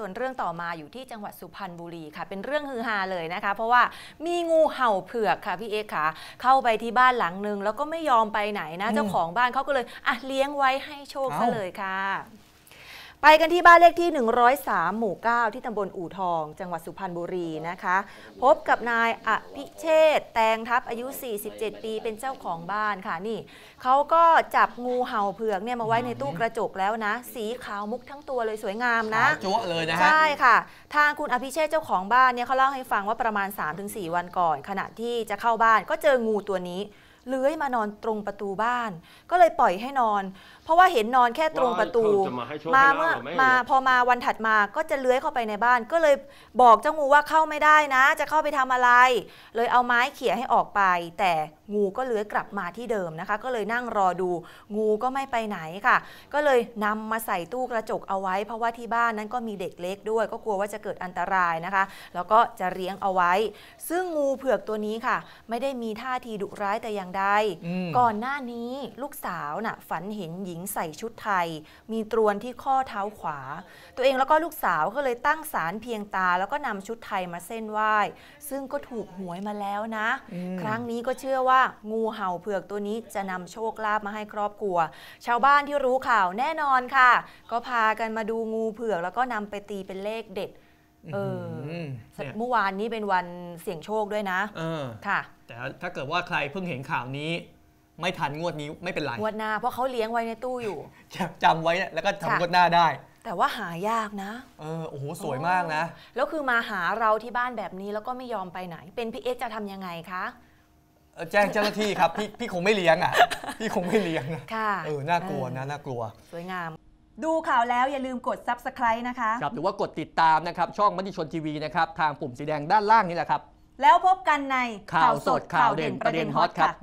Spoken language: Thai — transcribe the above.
ส่วนเรื่องต่อมาอยู่ที่จังหวัดสุพรรณบุรีค่ะ เป็นเรื่องฮือฮาเลยนะคะ เพราะว่ามีงูเห่าเผือกค่ะพี่เอกค่ะ เข้าไปที่บ้านหลังหนึ่งแล้วก็ไม่ยอมไปไหนนะอืมเจ้าของบ้านเขาก็เลยอะเลี้ยงไว้ให้โชคซะเอ้าเลยค่ะ ไปกันที่บ้านเลขที่ 103 หมู่ 9 ที่ตำบลอู่ทอง จังหวัดสุพรรณบุรีนะคะ พบกับนายอภิเชษฐ์แตงทัพอายุ 47 ปีเป็นเจ้าของบ้านค่ะนี่เขาก็จับงูเห่าเผือกเนี่ยมาไว้ในตู้กระจกแล้วนะ สีขาวมุกทั้งตัวเลยสวยงามนะขาวจั๊วะเลยนะฮะใช่ค่ะ ทางคุณอภิเชษฐ์เจ้าของบ้านเนี่ยเขาเล่าให้ฟังว่าประมาณ 3-4 วันก่อน ขณะที่จะเข้าบ้านก็เจองูตัวนี้ เลื้อยมานอนตรงประตูบ้าน ก็เลยปล่อยให้นอน เพราะว่าเห็นนอนแค่ตรงประตูว่าเขาจะมาให้โชคมาให้ลาบเมื่อเหรอไม่มาเหรอพอมาวันถัดมาก็จะเลื้อยเข้าไปในบ้าน ก็เลยบอกเจ้างูว่าเข้าไม่ได้นะ จะเข้าไปทำอะไร เลยเอาไม้เขี่ยให้ออกไป แต่ งูก็เลื้อยกลับมาที่เดิมนะคะ ก็เลยนั่งรอดูงูก็ไม่ไปไหนค่ะ ก็เลยนำมาใส่ตู้กระจกเอาไว้ เพราะว่าที่บ้านนั้นก็มีเด็กเล็กด้วย ก็กลัวว่าจะเกิดอันตรายนะคะ แล้วก็จะเลี้ยงเอาไว้ ซึ่งงูเผือกตัวนี้ค่ะ ไม่ได้มีท่าทีดุร้ายแต่อย่างใดอืมก่อนหน้านี้ลูกสาวน่ะฝันเห็นหญิงใส่ชุดไทย มีตรวนที่ข้อเท้าขวา ตัวเองแล้วก็ลูกสาวก็เลยตั้งศาลเพียงตา แล้วก็นำชุดไทยมาเส้นไหว้ ซึ่งก็ถูกหวยมาแล้วนะอืมครั้งนี้ก็เชื่อว่างูเห่าเผือกตัวนี้จะนำโชคลาภมาให้ครอบครัว ชาวบ้านที่รู้ข่าวแน่นอนค่ะ ก็พากันมาดูงูเผือก แล้วก็นำไปตีเป็นเลขเด็ดเออมเนี่ยเมื่อวานนี้เป็นวันเสี่ยงโชคด้วยนะเออค่ะ แต่ถ้าเกิดว่าใครเพิ่งเห็นข่าวนี้ไม่ทันงวดนี้ไม่เป็นไรงวดหน้าเพราะเขาเลี้ยงไว้ในตู้อยู่จำไว้แล้วก็ค่ะทำงวดหน้าได้ แต่ว่าหายากนะ เออโอ้โหสวยมากนะ แล้วคือมาหาเราที่บ้านแบบนี้แล้วก็ไม่ยอมไปไหน เป็นพี่เอ็กซ์จะทำยังไงคะเออ แจ้งเจ้าหน้าที่ครับ พี่พี่คงไม่เลี้ยงอะ พี่คงไม่เลี้ยงนะค่ะเออน่ากลัวนะน่ากลัว สวยงาม ดูข่าวแล้วอย่าลืมกด subscribe นะคะครับหรือว่ากดติดตามนะครับ ช่องมติชนทีวีนะครับ ทางปุ่มสีแดงด้านล่างนี่แหละครับ แล้วพบกันในข่าวสดข่าวเด่นประเด็นฮอตครับ